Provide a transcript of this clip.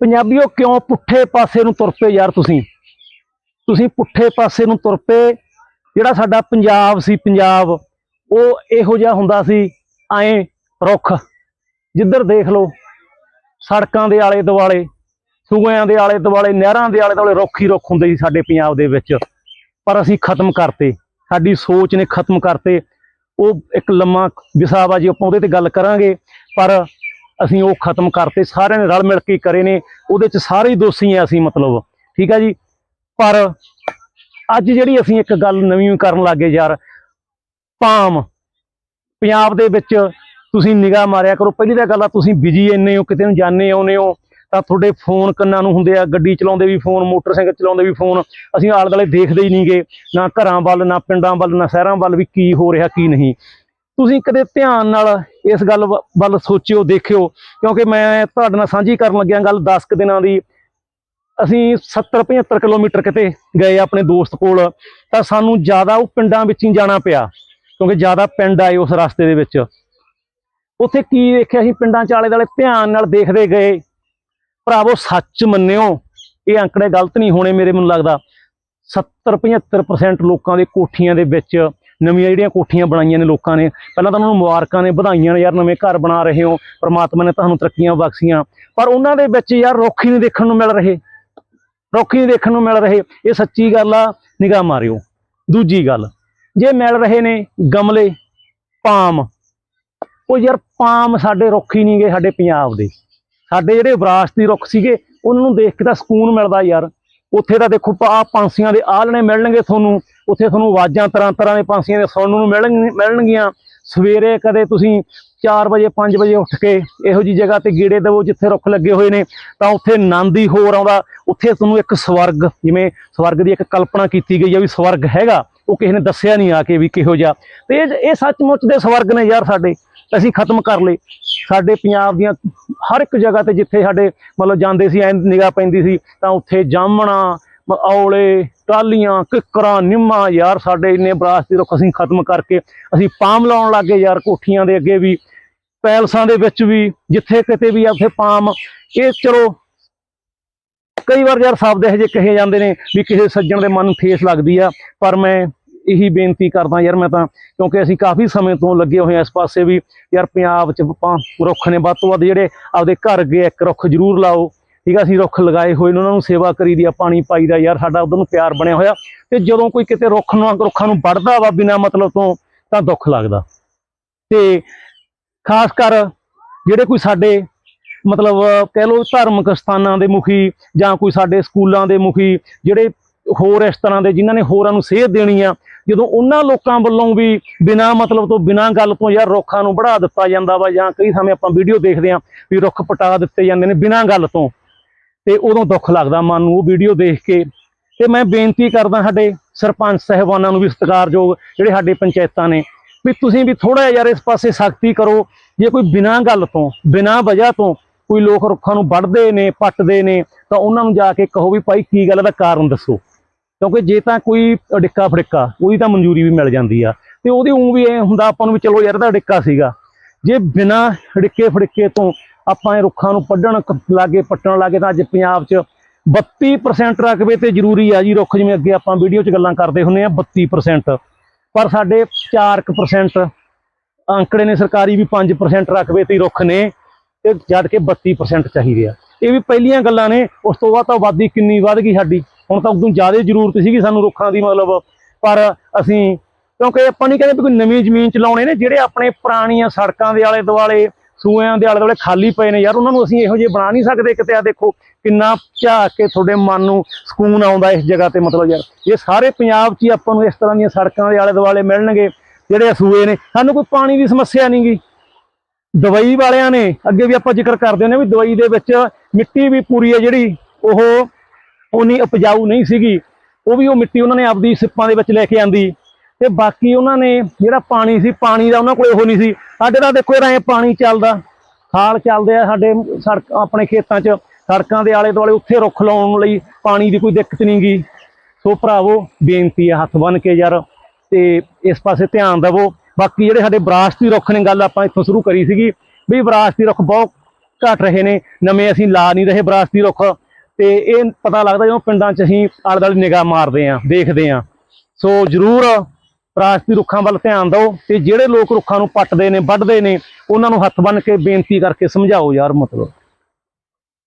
ਪੰਜਾਬੀਓ, ਕਿਉਂ ਪੁੱਠੇ ਪਾਸੇ ਨੂੰ ਤੁਰ ਪਏ ਯਾਰ ਤੁਸੀਂ? ਤੁਸੀਂ ਪੁੱਠੇ ਪਾਸੇ ਨੂੰ ਤੁਰ ਪਏ। ਜਿਹੜਾ ਸਾਡਾ ਪੰਜਾਬ ਸੀ, ਪੰਜਾਬ, ਉਹ ਇਹੋ ਜਿਹਾ ਹੁੰਦਾ ਸੀ, ਐਂ ਰੁੱਖ। ਜਿੱਧਰ ਦੇਖ ਲਓ, ਸੜਕਾਂ ਦੇ ਆਲੇ ਦੁਆਲੇ ਸੂਇਆਂ ਦੇ ਆਲੇ ਦੁਆਲੇ, ਨਹਿਰਾਂ ਦੇ ਆਲੇ ਦੁਆਲੇ ਰੁੱਖ ਹੀ ਰੁੱਖ ਹੁੰਦੇ ਸੀ ਸਾਡੇ ਪੰਜਾਬ ਦੇ ਵਿੱਚ। ਪਰ ਅਸੀਂ ਖਤਮ ਕਰਤੇ। ਸਾਡੀ ਸੋਚ ਨੇ ਖਤਮ ਕਰਤੇ। ਉਹ ਇੱਕ ਲੰਮਾ ਵਿਸਾਵਾ ਜੀ ਆਪਾਂ ਉਹਦੇ ਤੇ ਗੱਲ ਕਰਾਂਗੇ, ਪਰ ਅਸੀਂ ਉਹ ਖਤਮ ਕਰਤੇ, ਸਾਰਿਆਂ ਨੇ ਰਲ ਮਿਲ ਕੇ ਕਰੇ ਨੇ, ਉਹਦੇ ਚ ਸਾਰੇ ਹੀ ਦੋਸ਼ੀ ਆ ਅਸੀਂ ਮਤਲਬ, ਠੀਕ ਆ ਜੀ? ਪਰ ਅੱਜ ਜਿਹੜੀ ਅਸੀਂ ਇੱਕ ਗੱਲ ਨਵੀਂ ਕਰਨ ਲੱਗੇ ਯਾਰ ਪਾਮ ਪੰਜਾਬ ਦੇ ਵਿੱਚ ਤੁਸੀਂ ਨਿਗਾਹ ਮਾਰਿਆ ਕਰੋ, ਪਹਿਲੀ ਤਾਂ ਗੱਲ ਆ, ਤੁਸੀਂ ਬਿਜ਼ੀ ਇੰਨੇ ਹੋ, ਕਿਤੇ ਨੂੰ ਜਾਂਦੇ ਆਉਨੇ ਹੋ, ਤਾਂ ਤੁਹਾਡੇ ਫੋਨ ਕੰਨਾਂ ਨੂੰ ਹੁੰਦੇ ਆ, ਗੱਡੀ ਚਲਾਉਂਦੇ ਵੀ ਫੋਨ, ਮੋਟਰਸਾਈਕਲ ਚਲਾਉਂਦੇ ਵੀ ਫੋਨ, ਅਸੀਂ ਆਲੇ ਦੁਆਲੇ ਦੇਖਦੇ ਹੀ ਨਹੀਂਗੇ, ਨਾ ਘਰਾਂ ਵੱਲ, ਨਾ ਪਿੰਡਾਂ ਵੱਲ, ਨਾ ਸ਼ਹਿਰਾਂ ਵੱਲ ਵੀ ਕੀ ਹੋ ਰਿਹਾ, ਕੀ ਨਹੀਂ। ਤੁਸੀਂ ਕਦੇ ਧਿਆਨ ਨਾਲ ਇਸ ਗੱਲ ਵ- ਵੱਲ ਸੋਚਿਓ, ਦੇਖਿਓ, ਕਿਉਂਕਿ ਮੈਂ ਤੁਹਾਡੇ ਨਾਲ ਸਾਂਝੀ ਕਰਨ ਲੱਗਿਆ ਗੱਲ 10 ਕੁ ਦਿਨਾਂ ਦੀ। ਅਸੀਂ 70 75 ਕਿਲੋਮੀਟਰ ਕਿਤੇ ਗਏ ਆਪਣੇ ਦੋਸਤ ਕੋਲ, ਤਾਂ ਸਾਨੂੰ ਜ਼ਿਆਦਾ ਉਹ ਪਿੰਡਾਂ ਵਿੱਚ ਹੀ ਜਾਣਾ ਪਿਆ, ਕਿਉਂਕਿ ਜ਼ਿਆਦਾ ਪਿੰਡ ਆਏ ਉਸ ਰਸਤੇ ਦੇ ਵਿੱਚ। ਉੱਥੇ ਕੀ ਦੇਖਿਆ ਅਸੀਂ ਪਿੰਡਾਂ ਚ ਆਲੇ ਦੁਆਲੇ ਧਿਆਨ ਨਾਲ ਦੇਖਦੇ ਗਏ। ਭਰਾਵੋ, ਸੱਚ ਮੰਨਿਓ, ਇਹ ਅੰਕੜੇ ਗਲਤ ਨਹੀਂ ਹੋਣੇ ਮੇਰੇ ਮੈਨੂੰ ਲੱਗਦਾ। 70 75% ਲੋਕਾਂ ਦੇ ਕੋਠੀਆਂ ਦੇ ਵਿੱਚ ਨਵੀਆਂ ਜਿਹੜੀਆਂ ਕੋਠੀਆਂ ਬਣਾਈਆਂ ਨੇ ਲੋਕਾਂ ਨੇ। ਪਹਿਲਾਂ ਤਾਂ ਉਹਨਾਂ ਨੂੰ ਮੁਬਾਰਕਾਂ ਨੇ, ਵਧਾਈਆਂ ਨੇ, ਯਾਰ ਨਵੇਂ ਘਰ ਬਣਾ ਰਹੇ ਹੋ, ਪ੍ਰਮਾਤਮਾ ਨੇ ਤੁਹਾਨੂੰ ਤਰੱਕੀਆਂ ਬਖਸ਼ੀਆਂ। ਪਰ ਉਹਨਾਂ ਦੇ ਵਿੱਚ ਯਾਰ ਰੁੱਖ ਹੀ ਨਹੀਂ ਦੇਖਣ ਨੂੰ ਮਿਲ ਰਹੇ। ਰੁੱਖ ਹੀ ਨਹੀਂ ਦੇਖਣ ਨੂੰ ਮਿਲ ਰਹੇ। ਇਹ ਸੱਚੀ ਗੱਲ ਆ, ਨਿਗਾਹ ਮਾਰਿਓ। ਦੂਜੀ ਗੱਲ, ਜੇ ਮਿਲ ਰਹੇ ਨੇ ਗਮਲੇ, ਪਾਮ, ਉਹ ਯਾਰ ਪਾਮ ਸਾਡੇ ਰੁੱਖ ਹੀ ਨਹੀਂ ਗਏ ਸਾਡੇ ਪੰਜਾਬ ਦੇ। ਸਾਡੇ ਜਿਹੜੇ ਵਿਰਾਸਤੀ ਰੁੱਖ ਸੀਗੇ, ਉਹਨਾਂ ਨੂੰ ਦੇਖ ਕੇ ਤਾਂ ਸਕੂਨ ਮਿਲਦਾ ਯਾਰ। ਉੱਥੇ ਤਾਂ ਦੇਖੋ ਆ ਪੰਛੀਆਂ ਦੇ ਆਲਣੇ ਮਿਲਣਗੇ ਤੁਹਾਨੂੰ। ਉੱਥੇ ਤੁਹਾਨੂੰ ਆਵਾਜ਼ਾਂ ਤਰ੍ਹਾਂ ਤਰ੍ਹਾਂ ਦੇ ਪੰਛੀਆਂ ਦੇ ਸੁਣਨ ਨੂੰ ਮਿਲਣ ਮਿਲਣਗੀਆਂ। ਸਵੇਰੇ ਕਦੇ ਤੁਸੀਂ 4 ਵਜੇ 5 ਵਜੇ ਉੱਠ ਕੇ ਇਹੋ ਜੀ ਜਗ੍ਹਾ ਤੇ ਗੀੜੇ ਦੇਵੋ ਜਿੱਥੇ ਰੁੱਖ ਲੱਗੇ ਹੋਏ ਨੇ, ਤਾਂ ਉੱਥੇ ਆਨੰਦ ਹੀ ਹੋਰ ਆਉਂਦਾ। ਉੱਥੇ ਤੁਹਾਨੂੰ ਇੱਕ ਸਵਰਗ, ਜਿਵੇਂ ਸਵਰਗ ਦੀ ਇੱਕ ਕਲਪਨਾ ਕੀਤੀ ਗਈ ਆ ਵੀ ਸਵਰਗ ਹੈਗਾ। ਉਹ ਕਿਸੇ ਨੇ ਦੱਸਿਆ ਨਹੀਂ ਆ ਕੇ ਵੀ ਕਿਹੋ ਜਿਹਾ। ਤੇ ਇਹ ਇਹ ਸੱਚਮੁੱਚ ਦੇ ਸਵਰਗ ਨੇ ਯਾਰ ਸਾਡੇ। ਅਸੀਂ ਖਤਮ ਕਰ ਲਏ। ਸਾਡੇ ਪੰਜਾਬ ਦੀਆਂ ਹਰ ਇੱਕ ਜਗ੍ਹਾ ਤੇ ਜਿੱਥੇ ਸਾਡੇ ਮਤਲਬ ਜਾਂਦੇ ਸੀ, ਐਂ ਨਿਗਾਹ ਪੈਂਦੀ ਸੀ, ਤਾਂ ਉੱਥੇ ਜਾਮਣਾ ਔਲੇ ਟਾਲੀਆਂ ਕਿੱਕਰਾਂ, ਨਿੰਮਾਂ, ਯਾਰ ਸਾਡੇ ਇੰਨੇ ਵਿਰਾਸਤੀ ਰੁੱਖ ਅਸੀਂ ਖਤਮ ਕਰਕੇ ਅਸੀਂ ਪਾਮ ਲਾਉਣ ਲੱਗੇ ਯਾਰ ਕੋਠੀਆਂ ਦੇ ਅੱਗੇ ਵੀ, ਪੈਲਸਾਂ ਦੇ ਵਿੱਚ ਵੀ, ਜਿੱਥੇ ਕਿਤੇ ਵੀ ਆ, ਉੱਥੇ ਪਾਮ। ਇਹ ਚਲੋ, ਕਈ ਵਾਰ ਯਾਰ ਸ਼ਬਦ ਇਹੋ ਜਿਹੇ ਕਹੇ ਜਾਂਦੇ ਨੇ ਵੀ ਕਿਸੇ ਸੱਜਣ ਦੇ ਮਨ ਨੂੰ ਠੇਸ ਲੱਗਦੀ ਆ, ਪਰ ਮੈਂ ਇਹੀ ਬੇਨਤੀ ਕਰਦਾ ਯਾਰ ਮੈਂ ਤਾਂ, ਕਿਉਂਕਿ ਅਸੀਂ ਕਾਫੀ ਸਮੇਂ ਤੋਂ ਲੱਗੇ ਹੋਏ ਆ ਇਸ ਪਾਸੇ ਵੀ। ਯਾਰ ਪੰਜਾਬ 'ਚ ਆਪਾਂ ਰੁੱਖ ਨੇ ਵੱਧ ਤੋਂ ਵੱਧ ਜਿਹੜੇ ਆਪਦੇ ਘਰ ਅੱਗੇ ਇੱਕ ਰੁੱਖ ਜ਼ਰੂਰ ਲਾਓ। ਠੀਕ ਆ, ਅਸੀਂ ਰੁੱਖ ਲਗਾਏ ਹੋਏ ਨੇ, ਉਹਨਾਂ ਨੂੰ ਸੇਵਾ ਕਰੀ ਦੀ ਆ, ਪਾਣੀ ਪਾਈ ਦਾ ਯਾਰ, ਸਾਡਾ ਉਧਰ ਨੂੰ ਪਿਆਰ ਬਣਿਆ ਹੋਇਆ। ਤੇ ਜਦੋਂ ਕੋਈ ਕਿਤੇ ਰੁੱਖ ਨੂੰ, ਰੁੱਖਾਂ ਨੂੰ ਵੱਢਦਾ ਵਾ ਬਿਨਾਂ ਮਤਲਬ ਤੋਂ, ਤਾਂ ਦੁੱਖ ਲੱਗਦਾ। ਤੇ ਖਾਸ ਕਰ ਜਿਹੜੇ ਕੋਈ ਸਾਡੇ ਮਤਲਬ ਕਹਿ ਲਓ ਧਾਰਮਿਕ ਸਥਾਨਾਂ ਦੇ ਮੁਖੀ ਜਾਂ ਕੋਈ ਸਾਡੇ ਸਕੂਲਾਂ ਦੇ ਮੁਖੀ, ਜਿਹੜੇ ਹੋਰ ਇਸ ਤਰ੍ਹਾਂ ਦੇ ਜਿਨ੍ਹਾਂ ਨੇ ਹੋਰਾਂ ਨੂੰ ਸੇਧ ਦੇਣੀ ਆ, ਜਦੋਂ ਉਹਨਾਂ ਲੋਕਾਂ ਵੱਲੋਂ ਵੀ ਬਿਨਾਂ ਮਤਲਬ ਤੋਂ ਬਿਨਾਂ ਗੱਲ ਤੋਂ ਯਾਰ ਰੁੱਖਾਂ ਨੂੰ ਵਧਾ ਦਿੱਤਾ ਜਾਂਦਾ ਵਾ ਜਾਂ ਕਈ ਸਮੇਂ ਆਪਾਂ ਵੀਡੀਓ ਦੇਖਦੇ ਆ ਵੀ ਰੁੱਖ ਪਟਾ ਦਿੱਤੇ ਜਾਂਦੇ ਨੇ ਬਿਨਾਂ ਗੱਲ ਤੋਂ, ਤੇ ਉਦੋਂ ਦੁੱਖ ਲੱਗਦਾ ਮਨ ਨੂੰ ਉਹ ਵੀਡੀਓ ਦੇਖ ਕੇ। ਤੇ ਮੈਂ ਬੇਨਤੀ ਕਰਦਾ ਸਾਡੇ ਸਰਪੰਚ ਸਹਿਬਾਨਾਂ ਨੂੰ ਵੀ ਸਤਿਕਾਰਯੋਗ ਜਿਹੜੇ ਸਾਡੇ ਪੰਚਾਇਤਾਂ ਨੇ, ਵੀ ਤੁਸੀਂ ਵੀ ਥੋੜਾ ਯਾਰ ਇਸ ਪਾਸੇ ਸਖਤੀ ਕਰੋ, ਜੇ ਕੋਈ ਬਿਨਾਂ ਗੱਲ ਤੋਂ, ਬਿਨਾਂ ਵਜ੍ਹਾ ਤੋਂ ਕੋਈ ਲੋਕ ਰੁੱਖਾਂ ਨੂੰ ਵੱਢਦੇ ਨੇ, ਪੱਟਦੇ ਨੇ, ਤਾਂ ਉਹਨਾਂ ਨੂੰ ਜਾ ਕੇ ਕਹੋ ਵੀ ਭਾਈ ਕੀ ਗੱਲ ਦਾ ਕਾਰਨ ਦੱਸੋ। ਕਿਉਂਕਿ ਜੇ ਤਾਂ ਕੋਈ ਅੜਿੱਕਾ ਫੜਿੱਕਾ, ਉਹਦੀ ਤਾਂ ਮਨਜ਼ੂਰੀ ਵੀ ਮਿਲ ਜਾਂਦੀ ਆ। ਤੇ ਉਹਦੇ ਉਂ ਵੀ ਇਹ ਹੁੰਦਾ, ਆਪਾਂ ਨੂੰ ਵੀ ਚਲੋ ਯਾਰ ਇਹਦਾ ਡਿੱਕਾ ਸੀਗਾ। ਜੇ ਬਿਨਾਂ ਅੜਿੱਕੇ ਫੜਿੱਕੇ ਤੋਂ ਆਪਾਂ ਇਹ ਰੁੱਖਾਂ ਨੂੰ ਪੱਢਣ ਕ- ਲਾਗੇ, ਪੱਟਣ ਲਾਗੇ, ਤਾਂ ਅੱਜ ਪੰਜਾਬ 'ਚ 32% ਰਕਬੇ ਤੇ ਜ਼ਰੂਰੀ ਆ ਜੀ ਰੁੱਖ, ਜਿਵੇਂ ਅੱਗੇ ਆਪਾਂ ਵੀਡੀਓ 'ਚ ਗੱਲਾਂ ਕਰਦੇ ਹੁੰਦੇ ਆ 32% ਪਰ ਸਾਡੇ 4% ਅੰਕੜੇ ਨੇ, ਸਰਕਾਰੀ ਵੀ 5% ਰਕਬੇ ਤੇ ਰੁੱਖ ਨੇ, ਤੇ ਜਦ ਕਿ 32% ਚਾਹੀਦੇ ਆ। ਇਹ ਵੀ ਪਹਿਲੀਆਂ ਗੱਲਾਂ ਨੇ, ਉਸ ਤੋਂ ਬਾਅਦ ਤਾਂ ਆਬਾਦੀ ਕਿੰਨੀ ਵੱਧ ਗਈ ਸਾਡੀ। ਹੁਣ ਤਾਂ ਉਦੋਂ ਜ਼ਿਆਦਾ ਜ਼ਰੂਰਤ ਸੀਗੀ ਸਾਨੂੰ ਰੁੱਖਾਂ ਦੀ ਮਤਲਬ, ਪਰ ਅਸੀਂ, ਕਿਉਂਕਿ ਆਪਾਂ ਨਹੀਂ ਕਹਿੰਦੇ ਵੀ ਕੋਈ ਨਵੀਂ ਜ਼ਮੀਨ ਚ ਲਾਉਣੇ ਨੇ, ਜਿਹੜੇ ਆਪਣੇ ਪੁਰਾਣੀਆਂ ਸੜਕਾਂ ਦੇ ਆਲੇ ਦੁਆਲੇ ਸੂਆਂ ਦੇ ਆਲੇ ਦੁਆਲੇ ਖਾਲੀ ਪਏ ਨੇ ਯਾਰ, ਉਹਨਾਂ ਨੂੰ ਅਸੀਂ ਇਹੋ ਜਿਹੇ ਬਣਾ ਨਹੀਂ ਸਕਦੇ। ਕਿਤੇ ਆ ਦੇਖੋ, ਕਿੰਨਾ ਝਾਕ ਕੇ ਤੁਹਾਡੇ ਮਨ ਨੂੰ ਸਕੂਨ ਆਉਂਦਾ ਇਸ ਜਗ੍ਹਾ ਤੇ, ਮਤਲਬ ਯਾਰ, ਇਹ ਸਾਰੇ ਪੰਜਾਬ 'ਚ ਹੀ ਆਪਾਂ ਨੂੰ ਇਸ ਤਰ੍ਹਾਂ ਦੀਆਂ ਸੜਕਾਂ ਦੇ ਆਲੇ ਦੁਆਲੇ ਮਿਲਣਗੇ, ਜਿਹੜੇ ਆ ਸੂਏ ਨੇ। ਸਾਨੂੰ ਕੋਈ ਪਾਣੀ ਦੀ ਸਮੱਸਿਆ ਨਹੀਂ ਨਹੀਂਗੀ ਦਵਾਈ ਵਾਲਿਆਂ ਨੇ ਅੱਗੇ ਵੀ ਆਪਾਂ ਜ਼ਿਕਰ ਕਰਦੇ ਹੁੰਦੇ ਹਾਂ ਵੀ ਦਵਾਈ ਦੇ ਵਿੱਚ ਮਿੱਟੀ ਵੀ ਪੂਰੀ ਹੈ ਜਿਹੜੀ, ਉਹ ਉਨੀ ਉਪਜਾਊ ਨਹੀਂ ਸੀਗੀ। ਉਹ ਵੀ ਉਹ ਮਿੱਟੀ ਉਹਨਾਂ ਨੇ ਆਪਦੀ ਸਿੱਪਾਂ ਦੇ ਵਿੱਚ ਲੈ ਕੇ ਆਂਦੀ। ਤੇ ਬਾਕੀ ਉਹਨਾਂ ਨੇ ਜਿਹੜਾ ਪਾਣੀ ਸੀ, ਪਾਣੀ ਦਾ ਉਹਨਾਂ ਕੋਲ ਉਹ ਨਹੀਂ ਸੀ। ਸਾਡੇ ਤਾਂ ਦੇਖੋ ਇਹ ਪਾਣੀ ਚੱਲਦਾ। ਖਾਲ ਚੱਲਦੇ ਆ ਸਾਡੇ ਸੜਕ ਆਪਣੇ ਖੇਤਾਂ 'ਚ। ਸੜਕਾਂ ਦੇ ਆਲੇ ਦੁਆਲੇ ਉੱਥੇ ਰੁੱਖ ਲਾਉਣ ਲਈ ਪਾਣੀ ਦੀ ਕੋਈ ਦਿੱਕਤ ਨਹੀਂ ਗਈ ਸੋ ਭਰਾਵੋ, ਬੇਨਤੀ ਆ ਹੱਥ ਬੰਨ ਕੇ ਯਾਰ ਤੇ ਇਸ ਪਾਸੇ ਧਿਆਨ ਦੇਵੋ। ਬਾਕੀ ਜਿਹੜੇ ਸਾਡੇ ਵਿਰਾਸਤੀ ਰੁੱਖ ਨੇ, ਗੱਲ ਆਪਾਂ ਇੱਥੋਂ ਸ਼ੁਰੂ ਕਰੀ ਸੀਗੀ। ਵੀ ਵਿਰਾਸਤੀ ਰੁੱਖ ਬਹੁਤ ਘਟ ਰਹੇ ਨੇ। ਨਵੇਂ ਅਸੀਂ ਲਾ ਨਹੀਂ ਰਹੇ ਵਿਰਾਸਤੀ ਰੁੱਖ। ਤੇ ਇਹ ਪਤਾ ਲੱਗਦਾ ਜਦੋਂ ਪਿੰਡਾਂ 'ਚ ਅਸੀਂ ਆਲੇ ਦੁਆਲੇ ਨਿਗਾਹ ਮਾਰਦੇ ਆਂ ਦੇਖਦੇ ਆਂ ਸੋ ਜ਼ਰੂਰ ਵਿਰਾਸਤੀ ਰੁੱਖਾਂ ਵੱਲ ਧਿਆਨ ਦਿਓ ਤੇ ਜਿਹੜੇ ਲੋਕ ਰੁੱਖਾਂ ਨੂੰ ਪੱਟਦੇ ਨੇ, ਵੱਢਦੇ ਨੇ, ਉਹਨਾਂ ਨੂੰ ਹੱਥ ਬੰਨ੍ਹ ਕੇ ਬੇਨਤੀ ਕਰਕੇ ਸਮਝਾਓ ਯਾਰ ਮਤਲਬ।